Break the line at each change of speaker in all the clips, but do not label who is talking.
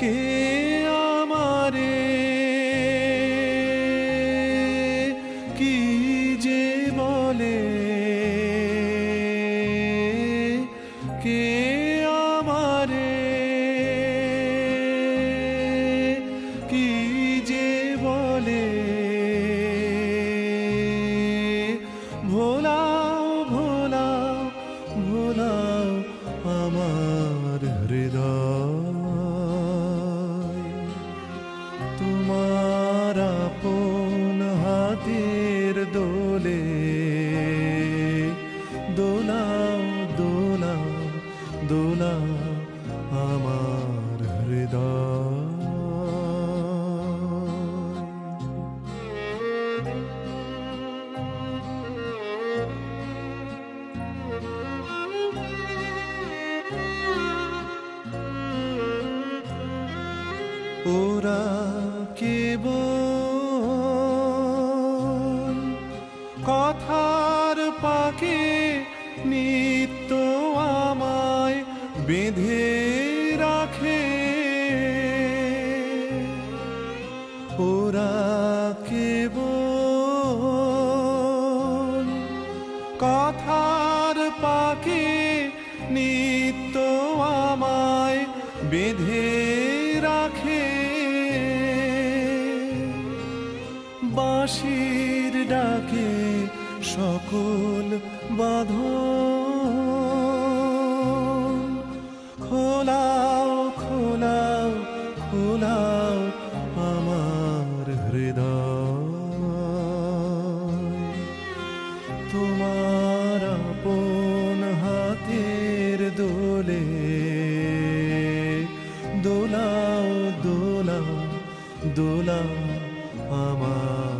কে আমারে? কি যে বলে? হাতের দোলে। দোলাও দোলাও দোলাও আমার হৃদয়। ওরা কেবল পাকে নিত্য আমায় বেঁধে রাখে। ওরা কেবল কথার পাকে নিত্য আমায় বেঁধে রাখে। বাঁশির ডাকে সকল বাঁধন। খোলাও খোলাও খোলাও আমার হৃদয়। তোমার আপন হাতের দোলে দোলাও দোলাও দোলাও আমার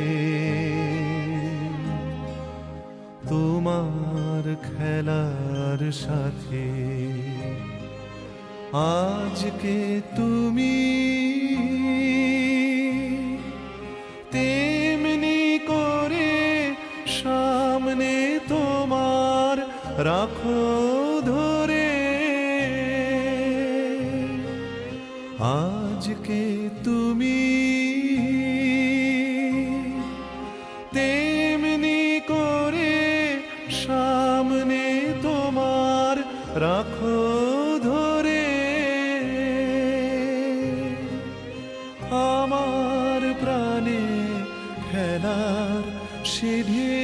খেলার সাথে। আজকে তুমি তেমনি করে সামনে তোমার রাখো ধরে। আজকে তুমি রাখো ধরে। আমার প্রাণে খেলার সিঁড়ি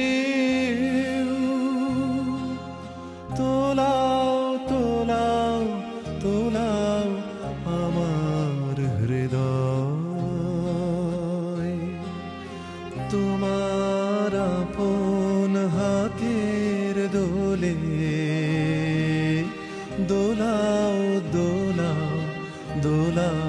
তোলাও তোলাও তোলাও আমার হৃদয়। তোমার আপন হাতের দোলে দোলাও